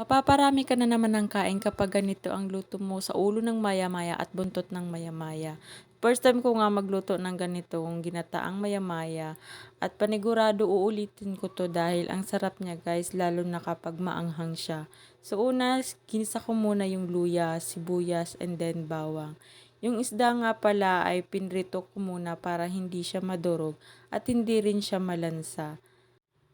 Mapaparami ka na naman ng kain kapag ganito ang luto mo sa ulo ng maya-maya at buntot ng maya-maya. First time ko nga magluto ng ganitong ginataang maya-maya at panigurado uulitin ko to dahil ang sarap niya guys lalo na kapag maanghang siya. So una, ginisa ko muna yung luya, sibuyas and then bawang. Yung isda nga pala ay pinrito ko muna para hindi siya madurog at hindi rin siya malansa.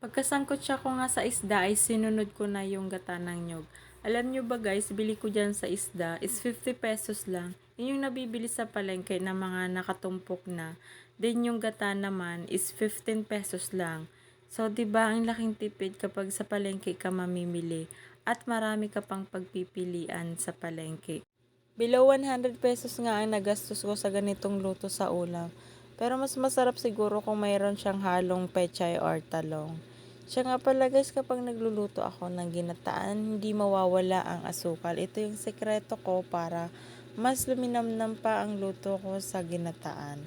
Pagkasangkot siya ko nga sa isda ay sinunod ko na yung gata ng nyog. Alam nyo ba guys, bili ko dyan sa isda is 50 pesos lang. Yun yung nabibili sa palengke na mga nakatumpok na. Then yung gata naman is 15 pesos lang. So 'di ba ang laking tipid kapag sa palengke ka mamimili at marami ka pang pagpipilian sa palengke. Below 100 pesos nga ang nagastos ko sa ganitong luto sa ulam. Pero mas masarap siguro kung mayroon siyang halong pechay or talong. Siya nga pala guys, kapag nagluluto ako ng ginataan, hindi mawawala ang asukal. Ito yung sekreto ko para mas luminamnam pa ang luto ko sa ginataan.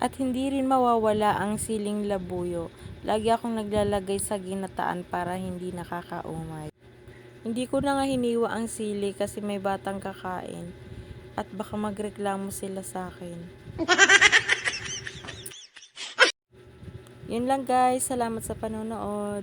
At hindi rin mawawala ang siling labuyo. Lagi akong naglalagay sa ginataan para hindi nakakaumay. Hindi ko na nga hiniwa ang sili kasi may batang kakain. At baka magreklamo sila sa akin. Yun lang guys. Salamat sa panonood.